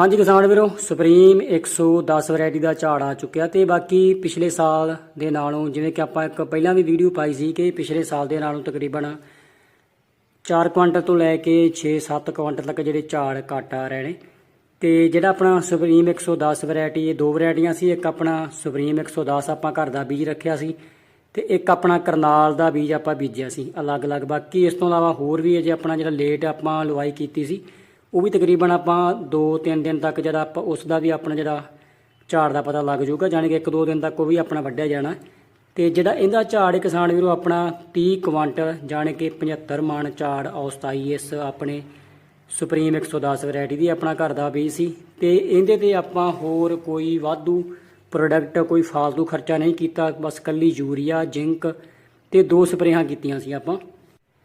ਹਾਂਜੀ ਕਿਸਾਨ ਵੀਰੋ ਸੁਪਰੀਮ 110 ਵੈਰਾਈਟੀ ਦਾ ਝਾੜ ਆ ਚੁੱਕਿਆ ਤੇ ਬਾਕੀ ਪਿਛਲੇ ਸਾਲ ਦੇ ਨਾਲੋਂ, ਜਿਵੇਂ ਕਿ ਆਪਾਂ ਇੱਕ ਪਹਿਲਾਂ ਵੀ ਵੀਡੀਓ ਪਾਈ ਸੀ ਕਿ ਪਿਛਲੇ ਸਾਲ ਦੇ ਨਾਲੋਂ ਤਕਰੀਬਨ 4 ਕੁਇੰਟਲ ਤੋਂ ਲੈ ਕੇ 6-7 ਕੁਇੰਟਲ ਤੱਕ ਜਿਹੜੇ ਝਾੜ ਘੱਟ ਆ ਰਹੇ ਨੇ। ਤੇ ਜਿਹੜਾ ਆਪਣਾ ਸੁਪਰੀਮ 110 ਵੈਰਾਈਟੀ ਇਹ ਦੋ ਵੈਰਾਈਟੀਆਂ ਸੀ, ਇੱਕ ਆਪਣਾ ਸੁਪਰੀਮ 110 ਆਪਾਂ ਘਰ ਦਾ ਬੀਜ ਰੱਖਿਆ ਸੀ ਤੇ ਇੱਕ ਆਪਣਾ ਕਰਨਾਲ ਦਾ ਬੀਜ ਆਪਾਂ ਬੀਜਿਆ ਸੀ। ਅਲੱਗ-ਅਲੱਗ, ਬਾਕੀ ਇਸ ਤੋਂ ਇਲਾਵਾ ਹੋਰ ਵੀ ਅਜੇ ਆਪਣਾ ਜਿਹੜਾ ਲੇਟ ਆਪਾਂ ਲਵਾਈ ਕੀਤੀ ਸੀ। ਉਹ ਵੀ ਤਕਰੀਬਨ ਆਪਾਂ 2-3 ਦਿਨ ਤੱਕ ਜਿਹੜਾ ਆਪਾਂ ਉਸ ਦਾ ਵੀ ਆਪਣਾ ਜਿਹੜਾ ਝਾੜ ਦਾ ਪਤਾ ਲੱਗ ਜਾਊਗਾ, ਜਾਣੀ ਕਿ 1-2 ਦਿਨ ਤੱਕ ਉਹ ਵੀ ਆਪਣਾ ਵੱਢਿਆ ਜਾਣਾ। ਤੇ ਜਿਹੜਾ ਇਹਦਾ ਝਾੜ ਕਿਸਾਨ ਵੀਰੋ ਆਪਣਾ 30 ਕੁਆਂਟਲ ਜਾਣੀ ਕਿ 75 ਮਣ ਝਾੜ ਔਸਤਾਈ ਇਸ ਆਪਣੇ ਸੁਪਰੀਮ 110 ਵੈਰਾਈਟੀ ਦੀ ਆਪਣਾ ਘਰ ਦਾ ਬੀਜ ਸੀ। ਤੇ ਇਹਦੇ ਤੇ ਆਪਾਂ ਹੋਰ ਕੋਈ ਵਾਧੂ ਪ੍ਰੋਡਕਟ ਕੋਈ ਫਾਲਤੂ ਖਰਚਾ ਨਹੀਂ ਕੀਤਾ, ਬਸ ਕੱਲੀ ਯੂਰੀਆ, ਜ਼ਿੰਕ ਤੇ ਦੋ ਸਪਰੇਹਾਂ ਕੀਤੀਆਂ ਸੀ ਆਪਾਂ।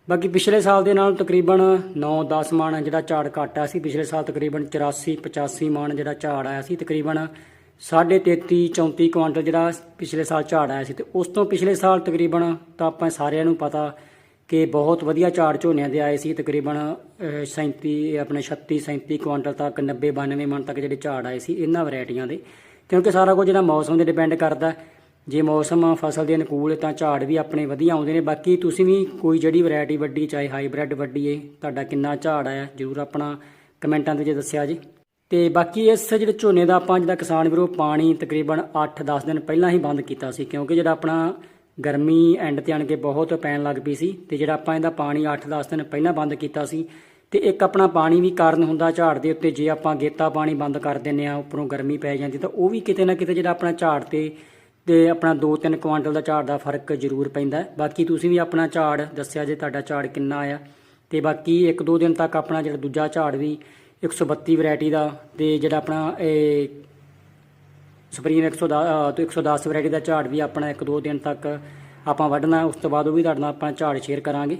ਬਾਕੀ ਪਿਛਲੇ ਸਾਲ ਦੇ ਨਾਲ ਤਕਰੀਬਨ 9-10 ਮਾਣ ਜਿਹੜਾ ਝਾੜ ਘੱਟ ਆਇਆ ਸੀ ਪਿਛਲੇ ਸਾਲ ਤਕਰੀਬਨ 84-85 ਮਾਣ ਜਿਹੜਾ ਝਾੜ ਆਇਆ ਸੀ ਤਕਰੀਬਨ 33-34 ਕੁਇੰਟਲ ਜਿਹੜਾ ਪਿਛਲੇ ਸਾਲ ਝਾੜ ਆਇਆ ਸੀ ਤੇ ਉਸ ਤੋਂ ਪਿਛਲੇ ਸਾਲ ਤਕਰੀਬਨ ਤਾਂ ਆਪਾਂ ਸਾਰਿਆਂ ਨੂੰ ਪਤਾ ਕਿ ਬਹੁਤ ਵਧੀਆ ਝਾੜ ਝੋਨਿਆਂ ਦੇ ਆਏ ਸੀ ਤਕਰੀਬਨ ਅਹ, 37 ਆਪਣੇ 36 37 ਕੁਇੰਟਲ ਤੱਕ 90 92 ਮਣ ਤੱਕ ਜਿਹੜੇ ਝਾੜ ਆਏ ਸੀ ਇਹਨਾਂ ਵੈਰਾਈਟੀਆਂ ਦੇ ਕਿਉਂਕਿ ਸਾਰਾ ਕੁਝ ਜਿਹੜਾ ਮੌਸਮ ਤੇ ਡਿਪੈਂਡ ਕਰਦਾ ਹੈ। ਜੇ ਮੌਸਮ ਫਸਲ ਦੇ ਅਨੁਕੂਲ ਹੈ ਤਾਂ ਝਾੜ ਵੀ ਆਪਣੇ ਵਧੀਆ ਆਉਂਦੇ ਨੇ। ਬਾਕੀ ਤੁਸੀਂ ਵੀ ਕੋਈ ਜਿਹੜੀ ਵੈਰਾਈਟੀ ਵੱਡੀ, ਚਾਹੇ ਹਾਈਬ੍ਰਿਡ ਵੱਡੀ ਏ, ਤੁਹਾਡਾ ਕਿੰਨਾ ਝਾੜ ਆਇਆ, ਜਰੂਰ ਆਪਣਾ ਕਮੈਂਟਾਂ ਦੇ ਵਿੱਚ ਦੱਸਿਆ ਜੀ। ਤੇ ਬਾਕੀ ਇਸ ਜਿਹੜੇ ਝੋਨੇ ਦਾ ਆਪਾਂ ਜਿਹੜਾ ਕਿਸਾਨ ਵੀਰੋ ਪਾਣੀ ਤਕਰੀਬਨ 8-10 ਦਿਨ ਪਹਿਲਾਂ ਹੀ ਬੰਦ ਕੀਤਾ ਸੀ, ਕਿਉਂਕਿ ਜਿਹੜਾ ਆਪਣਾ ਗਰਮੀ ਐਂਡ ਤੇ ਆਣ ਕੇ ਬਹੁਤ ਪੈਣ ਲੱਗ ਪਈ ਸੀ ਤੇ ਜਿਹੜਾ ਆਪਾਂ ਇਹਦਾ ਪਾਣੀ 8-10 ਦਿਨ ਪਹਿਲਾਂ ਬੰਦ ਕੀਤਾ ਸੀ ਤੇ ਇੱਕ ਆਪਣਾ ਪਾਣੀ ਵੀ ਕਾਰਨ ਹੁੰਦਾ ਝਾੜ ਦੇ ਉੱਤੇ, ਜੇ ਆਪਾਂ ਗੇਤਾ ਪਾਣੀ ਬੰਦ ਕਰ ਦਿੰਨੇ ਆ ਉੱਪਰੋਂ ਗਰਮੀ ਪੈ ਜਾਂਦੀ ਤਾਂ ਉਹ ਵੀ ਕਿਤੇ ਨਾ ਕਿਤੇ ਜਿਹੜਾ ਆਪਣਾ ਝਾੜ ਤੇ ਤੇ ਆਪਣਾ 2-3 ਕੁਆਂਟਲ ਦਾ ਝਾੜ ਦਾ ਫ਼ਰਕ ਜ਼ਰੂਰ ਪੈਂਦਾ ਹੈ। ਬਾਕੀ ਤੁਸੀਂ ਵੀ ਆਪਣਾ ਝਾੜ ਦੱਸਿਆ ਜੇ ਤੁਹਾਡਾ ਝਾੜ ਕਿੰਨਾ ਆਇਆ ਤੇ ਬਾਕੀ 1-2 ਦਿਨ ਤੱਕ ਆਪਣਾ ਜਿਹੜਾ ਦੂਜਾ ਝਾੜ ਵੀ 132 ਵੈਰਾਈਟੀ ਦਾ ਤੇ ਜਿਹੜਾ ਆਪਣਾ ਇਹ ਸੁਪਰੀਮ 110 ਅ, ਤੋਂ 110 ਵੈਰਾਈਟੀ ਦਾ ਝਾੜ ਵੀ ਆਪਣਾ 1-2 ਦਿਨ ਤੱਕ ਆਪਾਂ ਵੱਢਣਾ ਉਸ ਤੋਂ ਬਾਅਦ ਉਹ ਵੀ ਤੁਹਾਡੇ ਨਾਲ ਆਪਾਂ ਝਾੜ ਸ਼ੇਅਰ ਕਰਾਂਗੇ